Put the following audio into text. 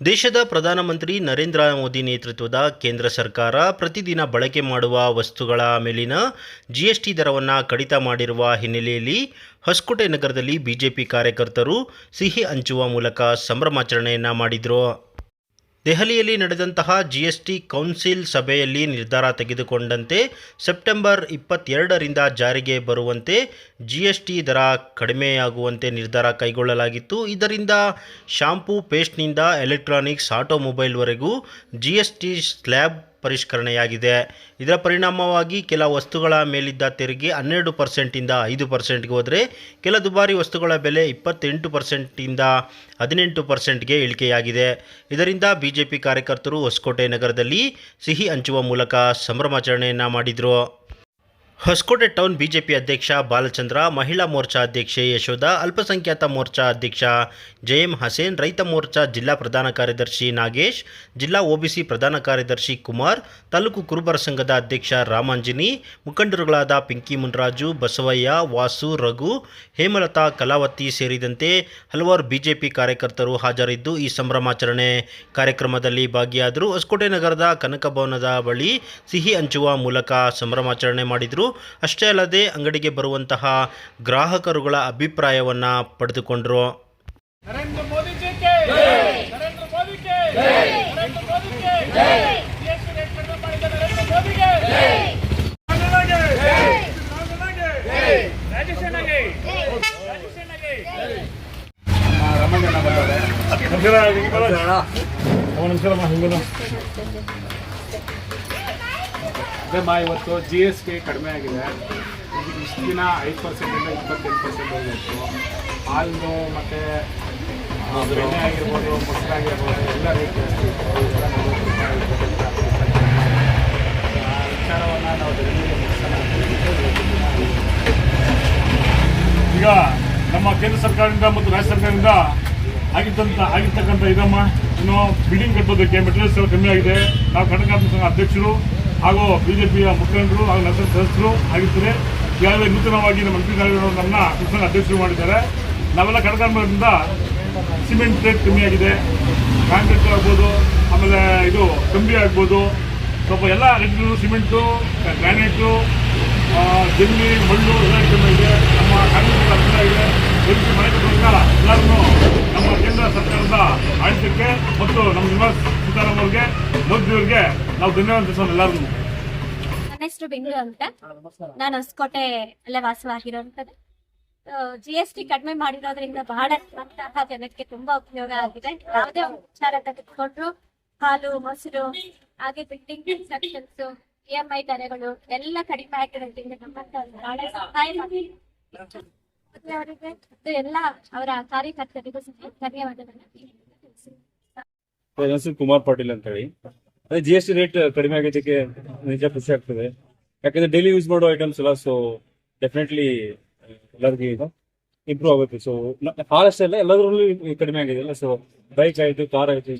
ದೇಶದ ಪ್ರಧಾನಮಂತ್ರಿ ನರೇಂದ್ರ ಮೋದಿ ನೇತೃತ್ವದ ಕೇಂದ್ರ ಸರ್ಕಾರ ಪ್ರತಿದಿನ ಬಳಕೆ ಮಾಡುವ ವಸ್ತುಗಳ ಮೇಲಿನ ಜಿಎಸ್ಟಿ ದರವನ್ನು ಕಡಿತ ಮಾಡಿರುವ ಹಿನ್ನೆಲೆಯಲ್ಲಿ ಹೊಸಕೋಟೆ ನಗರದಲ್ಲಿ ಬಿಜೆಪಿ ಕಾರ್ಯಕರ್ತರು ಸಿಹಿ ಹಂಚುವ ಮೂಲಕ ಸಂಭ್ರಮಾಚರಣೆಯನ್ನು ಮಾಡಿದರು. ದೆಹಲಿಯಲ್ಲಿ ನಡೆದಂತಹ ಜಿಎಸ್ಟಿ ಕೌನ್ಸಿಲ್ ಸಭೆಯಲ್ಲಿ ನಿರ್ಧಾರ ತೆಗೆದುಕೊಂಡಂತೆ ಸೆಪ್ಟೆಂಬರ್ ಇಪ್ಪತ್ತೆರಡರಿಂದ ಜಾರಿಗೆ ಬರುವಂತೆ ಜಿಎಸ್ಟಿ ದರ ಕಡಿಮೆಯಾಗುವಂತೆ ನಿರ್ಧಾರ ಕೈಗೊಳ್ಳಲಾಗಿತ್ತು. ಇದರಿಂದ ಶಾಂಪೂ ಪೇಸ್ಟ್ನಿಂದ ಎಲೆಕ್ಟ್ರಾನಿಕ್ಸ್, ಆಟೋಮೊಬೈಲ್ವರೆಗೂ ಜಿಎಸ್ಟಿ ಸ್ಲ್ಯಾಬ್ ಪರಿಷ್ಕರಣೆಯಾಗಿದೆ. ಇದರ ಪರಿಣಾಮವಾಗಿ ಕೆಲ ವಸ್ತುಗಳ ಮೇಲಿದ್ದ ತೆರಿಗೆ ಹನ್ನೆರಡು ಪರ್ಸೆಂಟಿಂದ ಐದು ಪರ್ಸೆಂಟ್ಗೆ ಹೋದರೆ ಕೆಲ ದುಬಾರಿ ವಸ್ತುಗಳ ಬೆಲೆ ಇಪ್ಪತ್ತೆಂಟು ಪರ್ಸೆಂಟಿಂದ ಹದಿನೆಂಟು ಪರ್ಸೆಂಟ್ಗೆ ಇಳಿಕೆಯಾಗಿದೆ. ಇದರಿಂದ ಬಿಜೆಪಿ ಕಾರ್ಯಕರ್ತರು ಹೊಸಕೋಟೆ ನಗರದಲ್ಲಿ ಸಿಹಿ ಹಂಚುವ ಮೂಲಕ ಸಂಭ್ರಮಾಚರಣೆಯನ್ನು ಮಾಡಿದರು. ಹೊಸಕೋಟೆ ಟೌನ್ ಬಿಜೆಪಿ ಅಧ್ಯಕ್ಷ ಬಾಲಚಂದ್ರ, ಮಹಿಳಾ ಮೋರ್ಚಾ ಅಧ್ಯಕ್ಷೆ ಯಶೋಧ, ಅಲ್ಪಸಂಖ್ಯಾತ ಮೋರ್ಚಾ ಅಧ್ಯಕ್ಷ ಜಯಂ ಹಸೇನ್, ರೈತ ಮೋರ್ಚಾ ಜಿಲ್ಲಾ ಪ್ರಧಾನ ಕಾರ್ಯದರ್ಶಿ ನಾಗೇಶ್, ಜಿಲ್ಲಾ ಒಬಿಸಿ ಪ್ರಧಾನ ಕಾರ್ಯದರ್ಶಿ ಕುಮಾರ್, ತಾಲೂಕು ಕುರುಬರ ಸಂಘದ ಅಧ್ಯಕ್ಷ ರಾಮಾಂಜಿನಿ, ಮುಖಂಡರುಗಳಾದ ಪಿಂಕಿ ಮುನ್ರಾಜು, ಬಸವಯ್ಯ, ವಾಸು, ರಘು, ಹೇಮಲತಾ, ಕಲಾವತಿ ಸೇರಿದಂತೆ ಹಲವಾರು ಬಿಜೆಪಿ ಕಾರ್ಯಕರ್ತರು ಹಾಜರಿದ್ದು ಈ ಸಂಭ್ರಮಾಚರಣೆ ಕಾರ್ಯಕ್ರಮದಲ್ಲಿ ಭಾಗಿಯಾದರು. ಹೊಸಕೋಟೆ ನಗರದ ಕನಕ ಭವನದ ಬಳಿ ಸಿಹಿ ಹಂಚುವ ಮೂಲಕ ಸಂಭ್ರಮಾಚರಣೆ ಮಾಡಿದರು. ಅಷ್ಟೇ ಅಲ್ಲದೆ ಅಂಗಡಿಗೆ ಬರುವಂತಹ ಗ್ರಾಹಕರುಗಳ ಅಭಿಪ್ರಾಯವನ್ನು ಪಡೆದುಕೊಂಡರು. ನರೇಂದ್ರ ಮೋದಿ ನರೇಂದ್ರ ಮಾ ಇವತ್ತು ಜಿ ಎಸ್ ಟಿ ಕಡಿಮೆ ಆಗಿದೆ. ಇಷ್ಟು ದಿನ ಐದು ಪರ್ಸೆಂಟಿಂದ ಇಪ್ಪತ್ತೆಂಟು ಪರ್ಸೆಂಟ್ ಹೋಗಿತ್ತು ಹಾಲು ಮತ್ತು ಬೆಣ್ಣೆ ಆಗಿರ್ಬೋದು ಮೊಸರಾಗಿರ್ಬೋದು ಎಲ್ಲ ರೇಟ್ ಜಾಸ್ತಿ ವಿಚಾರವನ್ನು ನಾವು ಈಗ ನಮ್ಮ ಕೇಂದ್ರ ಸರ್ಕಾರದಿಂದ ಮತ್ತು ರಾಜ್ಯ ಸರ್ಕಾರದಿಂದ ಆಗಿದ್ದಂಥ ಆಗಿರ್ತಕ್ಕಂಥ ಇದಮ್ಮ, ಇನ್ನು ಬಿಲ್ಡಿಂಗ್ ಕಟ್ಟೋದಕ್ಕೆ ಮೆಟೀರಿಯಲ್ಸ್ ಎಲ್ಲ ಕಮ್ಮಿ ಆಗಿದೆ. ನಾವು ಕರ್ನಾಟಕ ಅಧ್ಯಕ್ಷರು ಹಾಗೂ ಬಿಜೆಪಿಯ ಮುಖಂಡರು ಹಾಗೂ ನಗರ ಸದಸ್ಯರು ಆಗಿದ್ದಾರೆ ಈಗಾಗಲೇ ನೂತನವಾಗಿ ನಮ್ಮ ಮಂತ್ರಿ ಕಾರ್ಯಗಳು ಕೃಷ್ಣ ಅಧ್ಯಕ್ಷರು ಮಾಡಿದ್ದಾರೆ. ನಾವೆಲ್ಲ ಕಾರ್ಮಿಕರಿಂದ ಸಿಮೆಂಟ್ ರೇಟ್ ಕಮ್ಮಿ ಆಗಿದೆ. ಕಾಂಕ್ರೀಟ್ ಆಗ್ಬೋದು, ಆಮೇಲೆ ಇದು ಕಂಬಿ ಆಗ್ಬೋದು. ಸ್ವಲ್ಪ ಎಲ್ಲ ರೇಟ್ಗಳು ಸಿಮೆಂಟು, ಗ್ರಾನೈಟು ಜಲ್ಲಿ ಮಣ್ಣು ಎಲ್ಲ ಕಮ್ಮಿ ಇದೆ. ನಮ್ಮ ಕಾಂಗ್ರೆಸ್ ಅನುಕೂಲ ಇದೆ. ಮನೆ ಕಟ್ಟೋದಕ್ಕಾಲ ಎಲ್ಲರೂ ನಮ್ಮ ಕೇಂದ್ರ ಸರ್ಕಾರದ ಆಡಳಿತಕ್ಕೆ ಮತ್ತು ನಮ್ಮ ಸೀತಾರಾಮನ್ ಅವ್ರಿಗೆ ಮೋದಿ ಅವರಿಗೆ ನಾವು ಧನ್ಯವಾದ ಎಲ್ಲರಿಗೂ. ನನ್ನ ಹೆಸರು ಬೆಂಗಳೂರು ಅಂತ. ನಾನು ಹೊಸಕೋಟೆ ಅಲ್ಲೇ ವಾಸವಾಗಿರೋಂಥದ್ದು. ಜಿ ಎಸ್ ಟಿ ಕಡಿಮೆ ಮಾಡಿರೋದ್ರಿಂದ ಬಹಳ ನಮ್ಮಂತಹ ಜನಕ್ಕೆ ತುಂಬಾ ಉಪಯೋಗ ಆಗಿದೆ. ಯಾವುದೇ ವಿಚಾರ ತೆಗೆದುಕೊಂಡ್ರು, ಹಾಲು, ಮೊಸರು, ಹಾಗೆ building constructions E M I ದರಗಳು ಎಲ್ಲ ಕಡಿಮೆ ಆಗಿರೋದ್ರಿಂದ ನಮ್ಮಂತ ಬಹಳ ಅವರಿಗೆ ಎಲ್ಲ ಅವರ ಕಾರ್ಯಕರ್ತರಿಗೂ ಸಹ ಧನ್ಯವಾದಗಳನ್ನು ಹೆಸರು ಕುಮಾರ್ ಪಾಟೀಲ್ ಅಂತ ಹೇಳಿ ಅದೇ ಜಿ ಎಸ್ ಟಿ ರೇಟ್ ಕಡಿಮೆ ಆಗಿದ್ದಕ್ಕೆ ನಿಜ ಖುಷಿ ಆಗ್ತದೆ. ಯಾಕಂದ್ರೆ ಡೈಲಿ ಯೂಸ್ ಮಾಡೋ ಐಟಮ್ಸ್ ಎಲ್ಲ ಸೊ ಡೆಫಿನೆಟ್ಲಿ ಎಲ್ಲರಿಗೂ ಇದು ಇಂಪ್ರೂವ್ ಆಗುತ್ತೆ. ಸೊ ಭಾಳಷ್ಟೆಲ್ಲ ಎಲ್ಲದರಲ್ಲೂ ಕಡಿಮೆ ಆಗಿದೆ ಅಲ್ಲ ಸೊ ಬೈಕ್ ಆಯಿತು ಕಾರ್ ಆಯ್ತು